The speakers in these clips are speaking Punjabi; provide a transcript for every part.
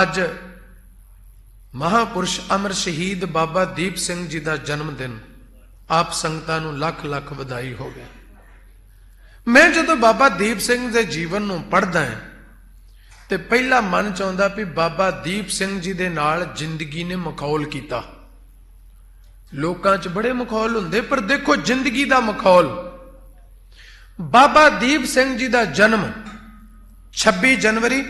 ਅੱਜ ਮਹਾਪੁਰਸ਼ ਅਮਰ ਸ਼ਹੀਦ ਬਾਬਾ ਦੀਪ ਸਿੰਘ ਜੀ ਦਾ ਜਨਮ ਦਿਨ ਆਪ ਸੰਗਤਾਂ ਨੂੰ ਲੱਖ ਲੱਖ ਵਧਾਈ ਹੋਵੇ ਮੈਂ ਜਦੋਂ ਬਾਬਾ ਦੀਪ ਸਿੰਘ ਦੇ ਜੀਵਨ ਨੂੰ ਪੜ੍ਹਦਾ ਹਾਂ ਤੇ ਪਹਿਲਾ ਮਨ ਚਾਹੁੰਦਾ ਵੀ ਬਾਬਾ ਦੀਪ ਸਿੰਘ ਜੀ ਦੇ ਨਾਲ ਜ਼ਿੰਦਗੀ ਨੇ ਮਖੌਲ ਕੀਤਾ। ਲੋਕਾਂ 'ਚ ਬੜੇ ਮਖੌਲ ਹੁੰਦੇ, ਪਰ ਦੇਖੋ ਜ਼ਿੰਦਗੀ ਦਾ ਮਖੌਲ। ਬਾਬਾ ਦੀਪ ਸਿੰਘ ਜੀ ਦਾ ਜਨਮ 26 ਜਨਵਰੀ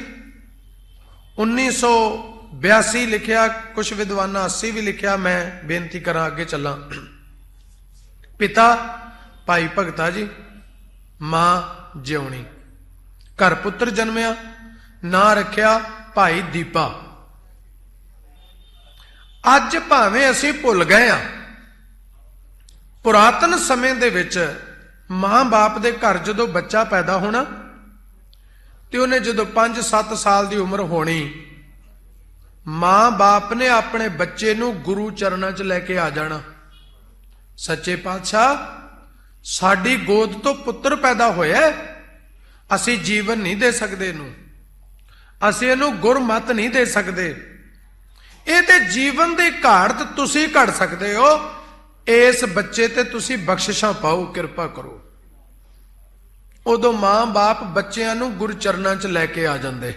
1982 ਲਿਖਿਆ ਕੁਝ ਵਿਦਵਾਨਾਂ 80 ਵੀ ਲਿਖਿਆ, ਮੈਂ ਬੇਨਤੀ ਕਰਾਂ ਅੱਗੇ ਚੱਲਾਂ। ਪਿਤਾ ਭਾਈ ਭਗਤਾ ਜੀ, ਮਾਂ ਜਿਉਣੀ, ਘਰ ਪੁੱਤਰ ਜਨਮਿਆ, ਨਾਂ ਰੱਖਿਆ ਭਾਈ ਦੀਪਾ। ਅੱਜ ਭਾਵੇਂ ਅਸੀਂ ਭੁੱਲ ਗਏ ਆ ਪੁਰਾਤਨ ਸਮੇਂ ਦੇ ਵਿੱਚ ਮਾਂ-ਬਾਪ ਦੇ ਘਰ ਜਦੋਂ ਬੱਚਾ ਪੈਦਾ ਹੋਣਾ ਤੇ ਉਹਨੇ ਜਦੋਂ 5-7 ਸਾਲ ਦੀ ਉਮਰ ਹੋਣੀ ਮਾਂ-ਬਾਪ ਨੇ ਆਪਣੇ ਬੱਚੇ ਨੂੰ ਗੁਰੂ ਚਰਨਾਂ 'ਚ ਲੈ ਕੇ ਆ ਜਾਣਾ। ਸੱਚੇ ਪਾਤਸ਼ਾਹ, ਸਾਡੀ ਗੋਦ ਤੋਂ ਪੁੱਤਰ ਪੈਦਾ ਹੋਇਆ ਅਸੀਂ ਜੀਵਨ ਨਹੀਂ ਦੇ ਸਕਦੇ ਇਹਨੂੰ। ਅਸੀਂ ਇਹਨੂੰ ਗੁਰਮਤ ਨਹੀਂ ਦੇ ਸਕਦੇ। ਇਹ ਤੇ ਜੀਵਨ ਦੀ ਘਾਟ ਤੁਸੀਂ ਘੜ ਸਕਦੇ ਹੋ। ਇਸ ਬੱਚੇ ਤੇ ਤੁਸੀਂ ਬਖਸ਼ਿਸ਼ਾਂ ਪਾਓ, ਕਿਰਪਾ ਕਰੋ। ਉਦੋਂ ਮਾਂ-ਬਾਪ ਬੱਚਿਆਂ ਨੂੰ ਗੁਰੂ ਚਰਨਾਂ 'ਚ ਲੈ ਕੇ ਆ ਜਾਂਦੇ।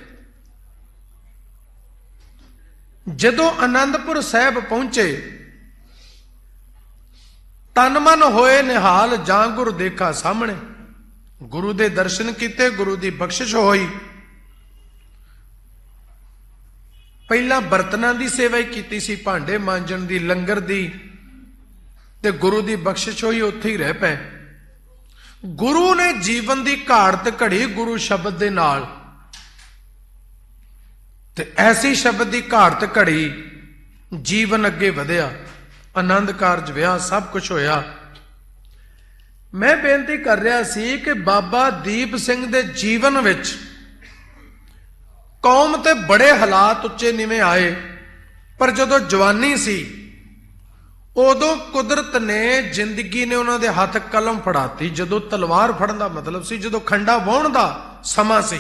ਜਦੋਂ ਆਨੰਦਪੁਰ ਸਾਹਿਬ ਪਹੁੰਚੇ ਤਨ ਮਨ ਹੋਏ ਨਿਹਾਲ ਜਾਂ ਗੁਰ ਦੇਖਾ ਸਾਹਮਣੇ। ਗੁਰੂ ਦੇ ਦਰਸ਼ਨ ਕੀਤੇ, ਗੁਰੂ ਦੀ ਬਖਸ਼ਿਸ਼ ਹੋਈ। ਪਹਿਲਾਂ ਬਰਤਨਾਂ ਦੀ ਸੇਵਾ ਹੀ ਕੀਤੀ ਸੀ, ਭਾਂਡੇ ਮਾਂਜਣ ਦੀ, ਲੰਗਰ ਦੀ, ਤੇ ਗੁਰੂ ਦੀ ਬਖਸ਼ਿਸ਼ ਹੋਈ, ਉੱਥੇ ਹੀ ਰਹਿ ਪਏ। ਗੁਰੂ ਨੇ ਜੀਵਨ ਦੀ ਘਾੜਤ ਘੜੀ ਗੁਰੂ ਸ਼ਬਦ ਦੇ ਨਾਲ। ਤੇ ਐਸੀ ਸ਼ਬਦ ਦੀ ਘਾੜਤ ਘੜੀ ਜੀਵਨ ਅੱਗੇ ਵਧਿਆ, ਆਨੰਦ ਕਾਰਜ ਵਿਆਹ ਸਭ ਕੁਝ ਹੋਇਆ। ਮੈਂ ਬੇਨਤੀ ਕਰ ਰਿਹਾ ਸੀ ਕਿ ਬਾਬਾ ਦੀਪ ਸਿੰਘ ਦੇ ਜੀਵਨ ਵਿੱਚ ਕੌਮ ਤੇ ਬੜੇ ਹਾਲਾਤ ਉੱਚੇ ਨੀਵੇਂ ਆਏ, ਪਰ ਜਦੋਂ ਜਵਾਨੀ ਸੀ ਉਦੋਂ ਕੁਦਰਤ ਨੇ ਜ਼ਿੰਦਗੀ ਨੇ ਉਹਨਾਂ ਦੇ ਹੱਥ ਕਲਮ ਫੜਾਤੀ। ਜਦੋਂ ਤਲਵਾਰ ਫੜਨ ਦਾ ਮਤਲਬ ਸੀ, ਜਦੋਂ ਖੰਡਾ ਵਾਹੁਣ ਦਾ ਸਮਾਂ ਸੀ।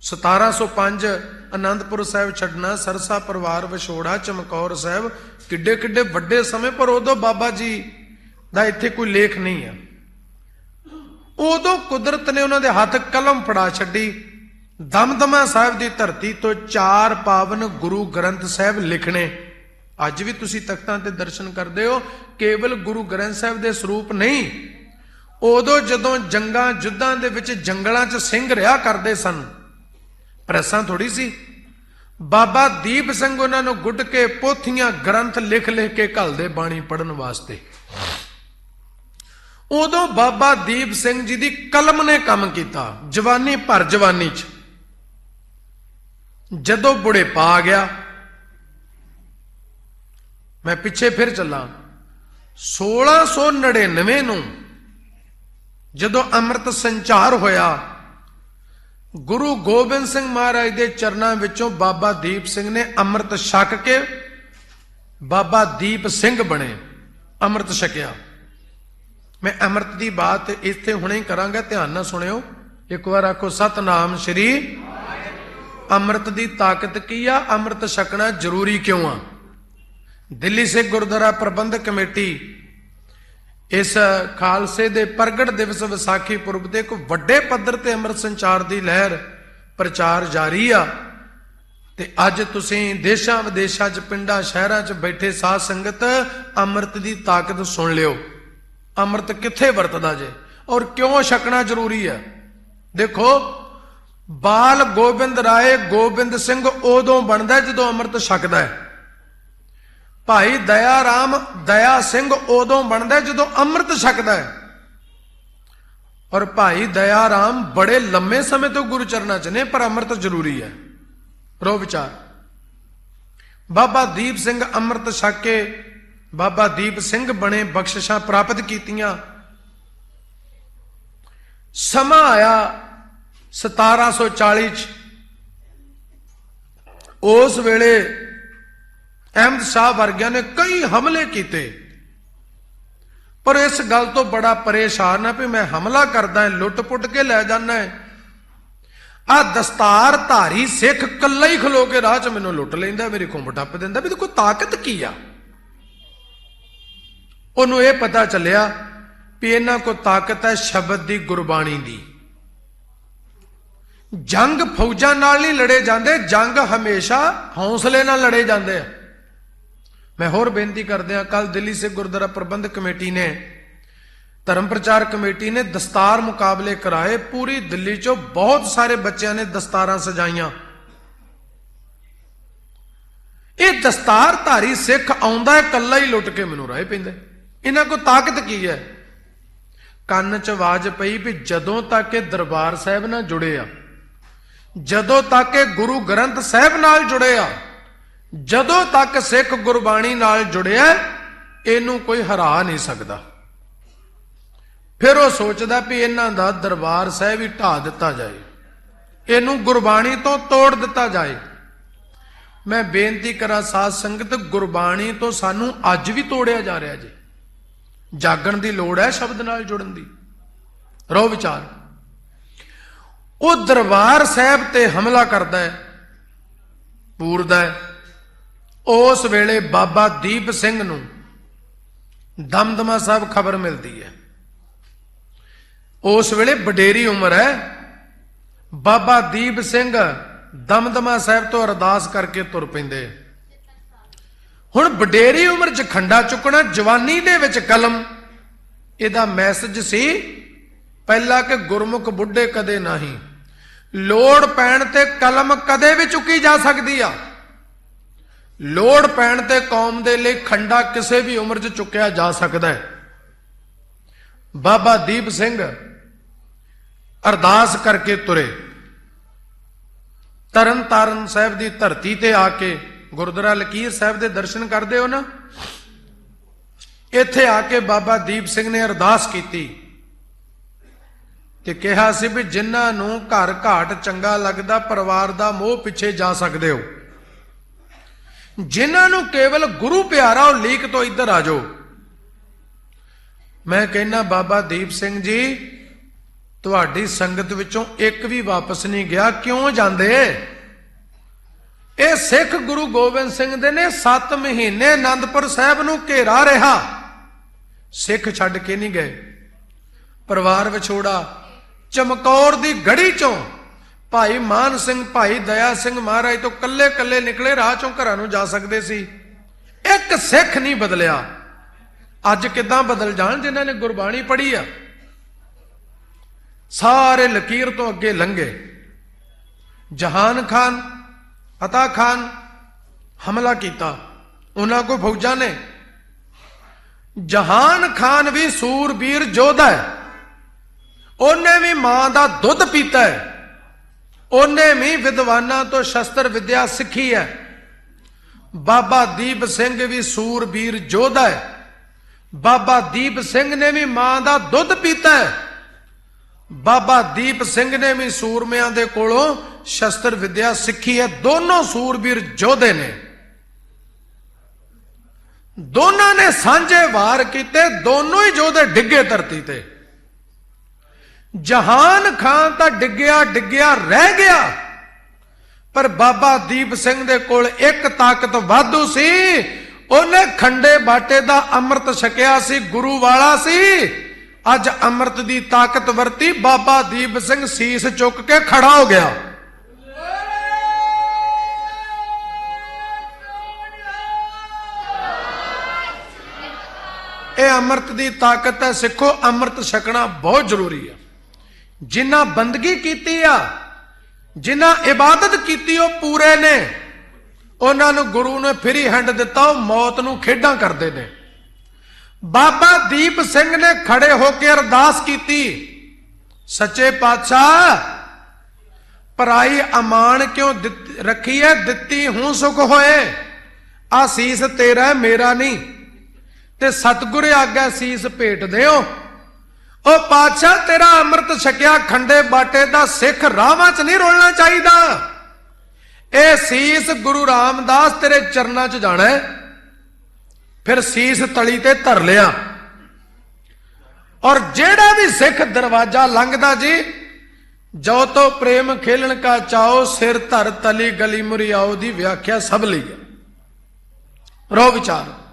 1705 ਅਨੰਦਪੁਰ ਸਾਹਿਬ ਛੱਡਣਾ, ਸਰਸਾ ਪਰਿਵਾਰ, ਵਿਛੋੜਾ, ਚਮਕੌਰ ਸਾਹਿਬ, ਕਿੱਡੇ ਕਿੱਡੇ ਵੱਡੇ ਸਮੇਂ, ਪਰ ਉਦੋਂ ਬਾਬਾ ਜੀ ਦਾ ਇੱਥੇ ਕੋਈ ਲੇਖ ਨਹੀਂ ਆ। ਉਦੋਂ ਕੁਦਰਤ ਨੇ ਉਹਨਾਂ ਦੇ ਹੱਥ ਕਲਮ ਫੜਾ ਛੱਡੀ। ਦਮਦਮਾ ਸਾਹਿਬ ਦੀ ਧਰਤੀ ਤੋਂ ਚਾਰ ਪਾਵਨ ਗੁਰੂ ਗ੍ਰੰਥ ਸਾਹਿਬ ਲਿਖਣੇ। ਅੱਜ ਵੀ ਤੁਸੀਂ ਤਖਤਾਂ ਤੇ ਦਰਸ਼ਨ ਕਰਦੇ ਹੋ, ਕੇਵਲ ਗੁਰੂ ਗ੍ਰੰਥ ਸਾਹਿਬ ਦੇ ਸਰੂਪ ਨਹੀਂ। ਉਦੋਂ ਜਦੋਂ ਜੰਗਾਂ ਜੁੱਧਾਂ ਦੇ ਵਿੱਚ ਜੰਗਲਾਂ 'ਚ ਸਿੰਘ ਰਿਹਾ ਕਰਦੇ ਸਨ, ਪ੍ਰੈਸਾਂ ਥੋੜੀ ਸੀ। ਬਾਬਾ ਦੀਪ ਸਿੰਘ ਉਹਨਾਂ ਨੂੰ ਗੁੱਡ ਕੇ ਪੋਥੀਆਂ ਗ੍ਰੰਥ ਲਿਖ ਲਿਖ ਕੇ ਘੱਲਦੇ ਬਾਣੀ ਪੜਨ ਵਾਸਤੇ। ਉਦੋਂ ਬਾਬਾ ਦੀਪ ਸਿੰਘ ਜੀ ਦੀ ਕਲਮ ਨੇ ਕੰਮ ਕੀਤਾ, ਜਵਾਨੀ ਭਰ ਜਵਾਨੀ ਚ। ਜਦੋਂ ਬੁੜੇ ਪਾ ਗਿਆ ਮੈਂ ਪਿੱਛੇ ਫਿਰ ਚੱਲਾਂ। 1699 ਨੂੰ ਜਦੋਂ ਅੰਮ੍ਰਿਤ ਸੰਚਾਰ ਹੋਇਆ, ਗੁਰੂ ਗੋਬਿੰਦ ਸਿੰਘ ਮਹਾਰਾਜ ਦੇ ਚਰਨਾਂ ਵਿੱਚੋਂ ਬਾਬਾ ਦੀਪ ਸਿੰਘ ਨੇ ਅੰਮ੍ਰਿਤ ਛਕ ਕੇ ਬਾਬਾ ਦੀਪ ਸਿੰਘ ਬਣੇ, ਅੰਮ੍ਰਿਤ ਛਕਿਆ। ਮੈਂ ਅੰਮ੍ਰਿਤ ਦੀ ਬਾਤ ਇੱਥੇ ਹੁਣੇ ਕਰਾਂਗਾ, ਧਿਆਨ ਨਾਲ ਸੁਣਿਓ। ਇੱਕ ਵਾਰ ਆਖੋ, ਸਤਨਾਮ ਸ਼੍ਰੀ ਅੰਮ੍ਰਿਤ ਦੀ ਤਾਕਤ ਕੀ ਆ? ਅੰਮ੍ਰਿਤ ਛਕਣਾ ਜ਼ਰੂਰੀ ਕਿਉਂ ਆ? ਦਿੱਲੀ ਸਿੱਖ ਗੁਰਦੁਆਰਾ ਪ੍ਰਬੰਧਕ ਕਮੇਟੀ ਇਸ ਖਾਲਸੇ ਦੇ ਪ੍ਰਗਟ ਦਿਵਸ ਵਿਸਾਖੀ ਪੁਰਬ ਤੇ ਇੱਕ ਵੱਡੇ ਪੱਧਰ ਤੇ ਅੰਮ੍ਰਿਤ ਸੰਚਾਰ ਦੀ ਲਹਿਰ ਪ੍ਰਚਾਰ ਜਾਰੀ ਆ। ਤੇ ਅੱਜ ਤੁਸੀਂ ਦੇਸ਼ਾਂ ਵਿਦੇਸ਼ਾਂ 'ਚ, ਪਿੰਡਾਂ, ਸ਼ਹਿਰਾਂ 'ਚ ਬੈਠੇ ਸਾਧ ਸੰਗਤ ਅੰਮ੍ਰਿਤ ਦੀ ਤਾਕਤ ਸੁਣ ਲਿਓ। ਅੰਮ੍ਰਿਤ ਕਿੱਥੇ ਵਰਤਦਾ ਜੇ? ਔਰ ਕਿਉਂ ਛਕਣਾ ਜ਼ਰੂਰੀ ਹੈ ਦੇਖੋ, ਬਾਲ ਗੋਬਿੰਦ ਰਾਏ, ਗੋਬਿੰਦ ਸਿੰਘ ਉਦੋਂ ਬਣਦਾ ਜਦੋਂ ਅੰਮ੍ਰਿਤ ਛਕਦਾ ਹੈ। ਭਾਈ ਦਇਆ ਰਾਮ, ਦਇਆ ਸਿੰਘ ਉਦੋਂ ਬਣਦਾ ਜਦੋਂ ਅੰਮ੍ਰਿਤ ਛਕਦਾ ਹੈ। ਔਰ ਭਾਈ ਦਇਆ ਰਾਮ ਬੜੇ ਲੰਮੇ ਸਮੇਂ ਤੋਂ ਗੁਰੂ ਚਰਨਾਂ 'ਚ ਨੇ, ਪਰ ਅੰਮ੍ਰਿਤ ਜ਼ਰੂਰੀ ਹੈ। ਰੋ ਵਿਚਾਰ, ਬਾਬਾ ਦੀਪ ਸਿੰਘ ਅੰਮ੍ਰਿਤ ਛਕ ਕੇ ਬਾਬਾ ਦੀਪ ਸਿੰਘ ਬਣੇ ਬਖਸ਼ਿਸ਼ਾਂ ਪ੍ਰਾਪਤ ਕੀਤੀਆਂ। ਸਮਾਂ ਆਇਆ 1740 ਚ। ਉਸ ਵੇਲੇ ਅਹਿਮਦ ਸ਼ਾਹ ਵਰਗਿਆਂ ਨੇ ਕਈ ਹਮਲੇ ਕੀਤੇ। ਪਰ ਇਸ ਗੱਲ ਤੋਂ ਬੜਾ ਪਰੇਸ਼ਾਨ ਆ ਵੀ ਮੈਂ ਹਮਲਾ ਕਰਦਾ ਹਾਂ ਲੁੱਟ-ਪੁੱਟ ਕੇ ਲੈ ਜਾਂਦਾ ਹੈ। ਆ ਦਸਤਾਰ ਧਾਰੀ ਸਿੱਖ ਕੱਲਾ ਹੀ ਖਲੋ ਕੇ ਰਾਹ 'ਚ ਮੈਨੂੰ ਲੁੱਟ ਲੈਂਦਾ, ਮੇਰੀ ਖੁੰਬ ਟੱਪ ਦਿੰਦਾ, ਵੀ ਤੇ ਕੋਈ ਤਾਕਤ ਕੀ ਆ? ਉਹਨੂੰ ਇਹ ਪਤਾ ਚੱਲਿਆ ਵੀ ਇਹਨਾਂ ਕੋ ਤਾਕਤ ਹੈ ਸ਼ਬਦ ਦੀ ਗੁਰਬਾਣੀ ਦੀ। ਜੰਗ ਫੌਜਾਂ ਨਾਲ ਨਹੀਂ ਲੜੇ ਜਾਂਦੇ, ਜੰਗ ਹਮੇਸ਼ਾ ਹੌਸਲੇ ਨਾਲ ਲੜੇ ਜਾਂਦੇ ਆ। ਮੈਂ ਹੋਰ ਬੇਨਤੀ ਕਰਦਿਆਂ ਕੱਲ ਦਿੱਲੀ ਸੇ ਗੁਰਦੁਆਰਾ ਪ੍ਰਬੰਧਕ ਕਮੇਟੀ ਨੇ, ਧਰਮ ਪ੍ਰਚਾਰ ਕਮੇਟੀ ਨੇ ਦਸਤਾਰ ਮੁਕਾਬਲੇ ਕਰਾਏ, ਪੂਰੀ ਦਿੱਲੀ ਚੋਂ ਬਹੁਤ ਸਾਰੇ ਬੱਚਿਆਂ ਨੇ ਦਸਤਾਰਾਂ ਸਜਾਈਆਂ। ਇਹ ਦਸਤਾਰ ਧਾਰੀ ਸਿੱਖ ਆਉਂਦਾ ਇਕੱਲਾ ਹੀ ਲੁੱਟ ਕੇ ਮੈਨੂੰ ਰਾਹ ਪੈਂਦਾ ਇਹਨਾਂ ਕੋ ਤਾਕਤ ਕੀ ਹੈ? ਕੰਨ 'ਚ ਆਵਾਜ਼ ਪਈ ਵੀ ਜਦੋਂ ਤੱਕ ਇਹ ਦਰਬਾਰ ਸਾਹਿਬ ਨਾਲ ਜੁੜੇ ਆ, ਜਦੋਂ ਤੱਕ ਇਹ ਗੁਰੂ ਗ੍ਰੰਥ ਸਾਹਿਬ ਨਾਲ ਜੁੜੇ ਆ ਜਦੋਂ ਤੱਕ ਸਿੱਖ ਗੁਰਬਾਣੀ ਨਾਲ ਜੁੜਿਆ, ਇਹਨੂੰ ਕੋਈ ਹਰਾ ਨਹੀਂ ਸਕਦਾ। ਫਿਰ ਉਹ ਸੋਚਦਾ ਵੀ ਇਹਨਾਂ ਦਾ ਦਰਬਾਰ ਸਾਹਿਬ ਹੀ ਢਾ ਦਿੱਤਾ ਜਾਏ। ਇਹਨੂੰ ਗੁਰਬਾਣੀ ਤੋਂ ਤੋੜ ਦਿੱਤਾ ਜਾਏ। ਮੈਂ ਬੇਨਤੀ ਕਰਾਂ, ਸਾਧ ਸੰਗਤ, ਗੁਰਬਾਣੀ ਤੋਂ ਸਾਨੂੰ ਅੱਜ ਵੀ ਤੋੜਿਆ ਜਾ ਰਿਹਾ ਜੀ। ਜਾਗਣ ਦੀ ਲੋੜ ਹੈ ਸ਼ਬਦ ਨਾਲ ਜੁੜਨ ਦੀ। ਰੋ ਵਿਚਾਰ। ਉਹ ਦਰਬਾਰ ਸਾਹਿਬ ਤੇ ਹਮਲਾ ਕਰਦਾ ਹੈ, ਪੂਰਦਾ ਹੈ। ਉਸ ਵੇਲੇ ਬਾਬਾ ਦੀਪ ਸਿੰਘ ਨੂੰ ਦਮਦਮਾ ਸਾਹਿਬ ਖਬਰ ਮਿਲਦੀ ਹੈ। ਉਸ ਵੇਲੇ ਵਡੇਰੀ ਉਮਰ ਹੈ। ਬਾਬਾ ਦੀਪ ਸਿੰਘ ਦਮਦਮਾ ਸਾਹਿਬ ਤੋਂ ਅਰਦਾਸ ਕਰਕੇ ਤੁਰ ਪੈਂਦੇ। ਹੁਣ ਵਡੇਰੀ ਉਮਰ 'ਚ ਖੰਡਾ ਚੁੱਕਣਾ, ਜਵਾਨੀ ਦੇ ਵਿੱਚ ਕਲਮ, ਇਹਦਾ ਮੈਸੇਜ ਸੀ, ਪਹਿਲਾ ਕਿ ਗੁਰਮੁਖ ਬੁੱਢੇ ਕਦੇ ਨਹੀਂ। ਲੋੜ ਪੈਣ ਤੇ ਕਲਮ ਕਦੇ ਵੀ ਚੁੱਕੀ ਜਾ ਸਕਦੀ ਆ। ਲੋੜ ਪੈਣ ਤੇ ਕੌਮ ਦੇ ਲਈ ਖੰਡਾ ਕਿਸੇ ਵੀ ਉਮਰ 'ਚ ਚੁੱਕਿਆ ਜਾ ਸਕਦਾ ਹੈ। ਬਾਬਾ ਦੀਪ ਸਿੰਘ ਅਰਦਾਸ ਕਰਕੇ ਤੁਰੇ। ਤਰਨ ਤਾਰਨ ਸਾਹਿਬ ਦੀ ਧਰਤੀ ਤੇ ਆ ਕੇ ਗੁਰਦੁਆਰਾ ਲਕੀਰ ਸਾਹਿਬ ਦੇ ਦਰਸ਼ਨ ਕਰਦੇ ਹੋ ਨਾ? ਇੱਥੇ ਆ ਕੇ ਬਾਬਾ ਦੀਪ ਸਿੰਘ ਨੇ ਅਰਦਾਸ ਕੀਤੀ ਤੇ ਕਿਹਾ ਸੀ ਵੀ ਜਿਨ੍ਹਾਂ ਨੂੰ ਘਰ ਘਾਟ ਚੰਗਾ ਲੱਗਦਾ, ਪਰਿਵਾਰ ਦਾ ਮੋਹ ਪਿੱਛੇ ਜਾ ਸਕਦੇ ਹੋ। ਜਿਨ੍ਹਾਂ ਨੂੰ ਕੇਵਲ ਗੁਰੂ ਪਿਆਰਾ ਉਹ ਲੀਕ ਤੋਂ ਇੱਧਰ ਆ ਜਾਓ। ਮੈਂ ਕਹਿੰਨਾ ਬਾਬਾ ਦੀਪ ਸਿੰਘ ਜੀ, ਤੁਹਾਡੀ ਸੰਗਤ ਵਿੱਚੋਂ ਇੱਕ ਵੀ ਵਾਪਸ ਨਹੀਂ ਗਿਆ। ਕਿਉਂ ਜਾਂਦੇ? ਇਹ ਸਿੱਖ ਗੁਰੂ ਗੋਬਿੰਦ ਸਿੰਘ ਦੇ ਨੇ 7 ਮਹੀਨੇ ਆਨੰਦਪੁਰ ਸਾਹਿਬ ਨੂੰ ਘੇਰਾ ਰਿਹਾ। ਸਿੱਖ ਛੱਡ ਕੇ ਨਹੀਂ ਗਏ। ਪਰਿਵਾਰ ਵਿਛੋੜਾ ਚਮਕੌਰ ਦੀ ਗੜੀ ਚੋਂ ਭਾਈ ਮਾਨ ਸਿੰਘ, ਭਾਈ ਦਇਆ ਸਿੰਘ ਮਹਾਰਾਜ ਤੋਂ ਕੱਲੇ ਕੱਲੇ ਨਿਕਲੇ ਰਾਹ ਚੋਂ ਘਰਾਂ ਨੂੰ ਜਾ ਸਕਦੇ ਸੀ। ਇੱਕ ਸਿੱਖ ਨਹੀਂ ਬਦਲਿਆ। ਅੱਜ ਕਿਦਾਂ ਬਦਲ ਜਾਣ ਜਿਨ੍ਹਾਂ ਨੇ ਗੁਰਬਾਣੀ ਪੜ੍ਹੀ ਆ? ਸਾਰੇ ਲਕੀਰ ਤੋਂ ਅੱਗੇ ਲੰਘੇ। ਜਹਾਨ ਖਾਨ ਅਤਾ ਖਾਨ ਹਮਲਾ ਕੀਤਾ। ਉਹਨਾਂ ਕੋ ਫੌਜਾਂ ਨੇ। ਜਹਾਨ ਖਾਨ ਵੀ ਸੂਰਬੀਰ ਯੋਧਾ ਹੈ। ਉਹਨੇ ਵੀ ਮਾਂ ਦਾ ਦੁੱਧ ਪੀਤਾ ਹੈ। ਉਹਨੇ ਵੀ ਵਿਦਵਾਨਾਂ ਤੋਂ ਸ਼ਸਤਰ ਵਿਦਿਆ ਸਿੱਖੀ ਹੈ। ਬਾਬਾ ਦੀਪ ਸਿੰਘ ਵੀ ਸੂਰਬੀਰ ਯੋਧਾ ਹੈ। ਬਾਬਾ ਦੀਪ ਸਿੰਘ ਨੇ ਵੀ ਮਾਂ ਦਾ ਦੁੱਧ ਪੀਤਾ ਹੈ। ਬਾਬਾ ਦੀਪ ਸਿੰਘ ਨੇ ਵੀ ਸੂਰਮਿਆਂ ਦੇ ਕੋਲੋਂ ਸ਼ਸਤਰ ਵਿਦਿਆ ਸਿੱਖੀ ਹੈ। ਦੋਨੋਂ ਸੂਰਬੀਰ ਯੋਧੇ ਨੇ। ਦੋਨਾਂ ਨੇ ਸਾਂਝੇ ਵਾਰ ਕੀਤੇ, ਦੋਨੋਂ ਹੀ ਯੋਧੇ ਡਿੱਗੇ ਧਰਤੀ ਤੇ। ਜਹਾਨ ਖਾਨ ਤਾਂ ਡਿੱਗਿਆ ਡਿੱਗਿਆ, ਰਹਿ ਗਿਆ। ਪਰ ਬਾਬਾ ਦੀਪ ਸਿੰਘ ਦੇ ਕੋਲ ਇੱਕ ਤਾਕਤ ਵਾਧੂ ਸੀ। ਉਹਨੇ ਖੰਡੇ ਬਾਟੇ ਦਾ ਅੰਮ੍ਰਿਤ ਛਕਿਆ ਸੀ, ਗੁਰੂ ਵਾਲਾ ਸੀ। ਅੱਜ ਅੰਮ੍ਰਿਤ ਦੀ ਤਾਕਤ ਵਰਤੀ ਬਾਬਾ ਦੀਪ ਸਿੰਘ ਸੀਸ ਚੁੱਕ ਕੇ ਖੜਾ ਹੋ ਗਿਆ। ਇਹ ਅੰਮ੍ਰਿਤ ਦੀ ਤਾਕਤ ਹੈ। ਸਿੱਖੋ, ਅੰਮ੍ਰਿਤ ਛਕਣਾ ਬਹੁਤ ਜ਼ਰੂਰੀ ਹੈ। ਜਿਨ੍ਹਾਂ ਬੰਦਗੀ ਕੀਤੀ ਆ, ਜਿਨ੍ਹਾਂ ਇਬਾਦਤ ਕੀਤੀ ਉਹ ਪੂਰੇ ਨੇ, ਉਹਨਾਂ ਨੂੰ ਗੁਰੂ ਨੇ ਫਰੀ ਹੰਡ ਦਿੱਤਾ, ਉਹ ਮੌਤ ਨੂੰ ਖੇਡਾਂ ਕਰਦੇ ਨੇ। ਬਾਬਾ ਦੀਪ ਸਿੰਘ ਨੇ ਖੜੇ ਹੋ ਕੇ ਅਰਦਾਸ ਕੀਤੀ, ਸੱਚੇ ਪਾਤਸ਼ਾਹ, ਪਰਾਈ ਅਮਾਨ ਕਿਉਂ ਦਿੱਤ- ਰੱਖੀ ਹੈ ਦਿੱਤੀ ਹੂੰ ਸੁਖ ਹੋਏ, ਆਸੀਸ ਤੇਰਾ ਮੇਰਾ ਨਹੀਂ, ਤੇ ਸਤਿਗੁਰ ਆਗਾ ਸੀਸ ਭੇਟ ਦਿਓ। ਉਹ ਪਾਤਸ਼ਾਹ, ਤੇਰਾ ਅੰਮ੍ਰਿਤ ਛਕਿਆ, ਖੰਡੇ ਬਾਟੇ ਦਾ ਸਿੱਖ ਰਾਵਾਂ 'ਚ ਨਹੀਂ ਰੋਲਣਾ ਚਾਹੀਦਾ। ਇਹ ਸੀਸ ਗੁਰੂ ਰਾਮਦਾਸ ਤੇਰੇ ਚਰਨਾਂ 'ਚ ਜਾਣਾ ਫਿਰ ਸੀਸ ਤਲੀ ਤੇ ਧਰ ਲਿਆ। ਔਰ ਜਿਹੜਾ ਵੀ ਸਿੱਖ ਦਰਵਾਜ਼ਾ ਲੰਘਦਾ ਜੀ, ਜੋ ਤੋ ਪ੍ਰੇਮ ਖੇਲਣ ਕਾ ਚਾਓ ਸਿਰ ਧਰ ਤਲੀ ਗਲੀ ਮੁਰਿਆਓ ਦੀ ਵਿਆਖਿਆ ਸਭ ਲਈ ਹੈ। ਰੋ ਵਿਚਾਰ।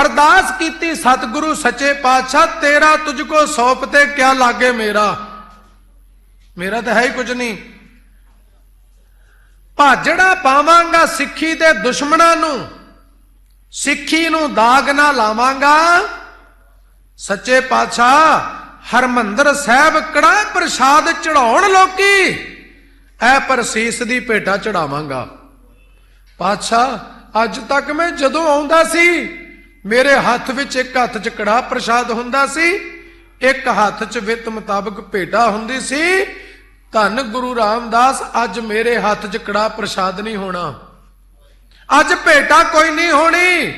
ਅਰਦਾਸ ਕੀਤੀ, ਸਤਿਗੁਰੂ ਸੱਚੇ ਪਾਤਸ਼ਾਹ, ਤੇਰਾ ਤੁਝ ਕੋ ਸੌਪ ਤੇ ਕਿਆ ਲਾਗੇ ਮੇਰਾ? ਮੇਰਾ ਤਾਂ ਹੈ ਹੀ ਕੁਝ ਨਹੀਂ। ਭਾਜੜਾ ਪਾਵਾਂਗਾ ਸਿੱਖੀ ਦੇ ਦੁਸ਼ਮਣਾਂ ਨੂੰ, ਸਿੱਖੀ ਨੂੰ ਦਾਗ ਨਾ ਲਾਵਾਂਗਾ। ਸੱਚੇ ਪਾਤਸ਼ਾਹ, ਹਰਮੰਦਰ ਸਾਹਿਬ ਕੜਾ ਪ੍ਰਸ਼ਾਦ ਚੜਾਉਣ ਲੋਕੀ, ਐ ਪਰਸੀਸ ਦੀ ਭੇਟਾ ਚੜਾਵਾਂਗਾ ਪਾਤਸ਼ਾਹ, ਅੱਜ ਤੱਕ ਮੈਂ ਜਦੋਂ ਆਉਂਦਾ ਸੀ ਮੇਰੇ ਹੱਥ ਵਿੱਚ ਇੱਕ ਹੱਥ 'ਚ ਕੜਾ ਪ੍ਰਸ਼ਾਦ ਹੁੰਦਾ ਸੀ, ਇੱਕ ਹੱਥ 'ਚ ਵਿੱਤ ਮੁਤਾਬਕ ਭੇਟਾ ਹੁੰਦੀ ਸੀ। ਧੰਨ ਗੁਰੂ ਰਾਮਦਾਸ, ਅੱਜ ਮੇਰੇ ਹੱਥ 'ਚ ਕੜਾ ਪ੍ਰਸ਼ਾਦ ਨਹੀਂ ਹੋਣਾ। ਅੱਜ ਭੇਟਾ ਕੋਈ ਨਹੀਂ ਹੋਣੀ।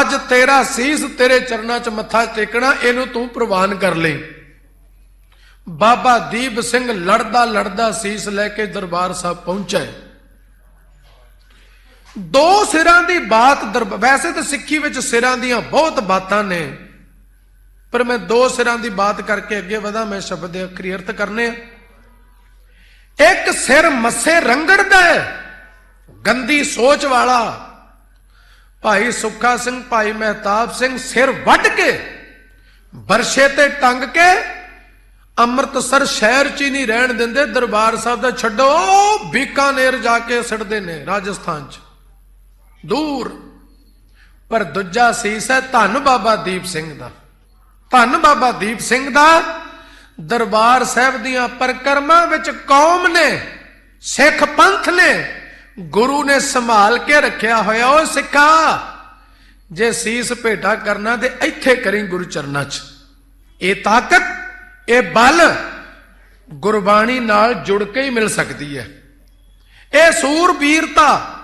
ਅੱਜ ਤੇਰਾ ਸੀਸ ਤੇਰੇ ਚਰਨਾਂ 'ਚ ਮੱਥਾ ਟੇਕਣਾ, ਇਹਨੂੰ ਤੂੰ ਪ੍ਰਵਾਨ ਕਰ ਲੈ। ਬਾਬਾ ਦੀਪ ਸਿੰਘ ਲੜਦਾ ਲੜਦਾ ਸੀਸ ਲੈ ਕੇ ਦਰਬਾਰ ਸਾਹਿਬ ਪਹੁੰਚਿਆ। ਦੋ ਸਿਰਾਂ ਦੀ ਬਾਤ ਦਰਬ- ਵੈਸੇ ਤਾਂ ਸਿੱਖੀ ਵਿੱਚ ਸਿਰਾਂ ਦੀਆਂ ਬਹੁਤ ਬਾਤਾਂ ਨੇ, ਪਰ ਮੈਂ ਦੋ ਸਿਰਾਂ ਦੀ ਬਾਤ ਕਰਕੇ ਅੱਗੇ ਵਧਾਂ, ਮੈਂ ਸ਼ਬਦ ਦੇ ਅਖਰੀ ਅਰਥ ਕਰਨੇ ਆ। ਇੱਕ ਸਿਰ ਮੱਸੇ ਰੰਗੜਦਾ ਹੈ, ਗੰਦੀ ਸੋਚ ਵਾਲਾ। ਭਾਈ ਸੁੱਖਾ ਸਿੰਘ, ਭਾਈ ਮਹਿਤਾਬ ਸਿੰਘ ਸਿਰ ਵੱਢ ਕੇ, ਬਰਸ਼ੇ ਤੇ ਟੰਗ ਕੇ, ਅੰਮ੍ਰਿਤਸਰ ਸ਼ਹਿਰ ਚ ਹੀ ਨਹੀਂ ਰਹਿਣ ਦਿੰਦੇ, ਦਰਬਾਰ ਸਾਹਿਬ ਦਾ ਛੱਡੋ ਬੀਕਾਨੇਰ ਜਾ ਕੇ ਸਿੱਟਦੇ ਨੇ ਰਾਜਸਥਾਨ ਚ। ਦੂਰ। ਪਰ ਦੂਜਾ ਸੀਸ ਹੈ ਧੰਨ ਬਾਬਾ ਦੀਪ ਸਿੰਘ ਦਾ। ਧੰਨ ਬਾਬਾ ਦੀਪ ਸਿੰਘ ਦਾ ਦਰਬਾਰ ਸਾਹਿਬ ਦੀਆਂ ਪਰਕਰਮਾਂ ਵਿੱਚ ਕੌਮ ਨੇ, ਸਿੱਖ ਪੰਥ ਨੇ, ਗੁਰੂ ਨੇ ਸੰਭਾਲ ਕੇ ਰੱਖਿਆ ਹੋਇਆ ਉਹ ਸਿੱਖਾ। ਜੇ ਸੀਸ ਭੇਟਾ ਕਰਨਾ ਤੇ ਇੱਥੇ ਕਰੀ ਗੁਰੂ ਚਰਨਾਂ 'ਚ। ਇਹ ਤਾਕਤ, ਇਹ ਬਲ ਗੁਰਬਾਣੀ ਨਾਲ ਜੁੜ ਕੇ ਹੀ ਮਿਲ ਸਕਦੀ ਹੈ। ਇਹ ਸੂਰਬੀਰਤਾ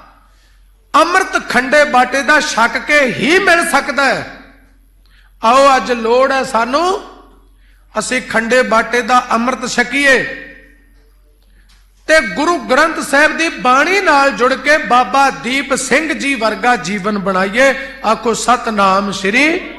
ਅੰਮ੍ਰਿਤ ਖੰਡੇ ਬਾਟੇ ਦਾ ਛਕ ਕੇ ਹੀ ਮਿਲ ਸਕਦਾ ਹੈ। ਆਓ, ਅੱਜ ਲੋੜ ਹੈ ਸਾਨੂੰ, ਅਸੀਂ ਖੰਡੇ ਬਾਟੇ ਦਾ ਅੰਮ੍ਰਿਤ ਛਕੀਏ। ਤੇ ਗੁਰੂ ਗ੍ਰੰਥ ਸਾਹਿਬ ਦੀ ਬਾਣੀ ਨਾਲ ਜੁੜ ਕੇ ਬਾਬਾ ਦੀਪ ਸਿੰਘ ਜੀ ਵਰਗਾ ਜੀਵਨ ਬਣਾਈਏ। ਆਖੋ, ਸਤਨਾਮ ਸ੍ਰੀ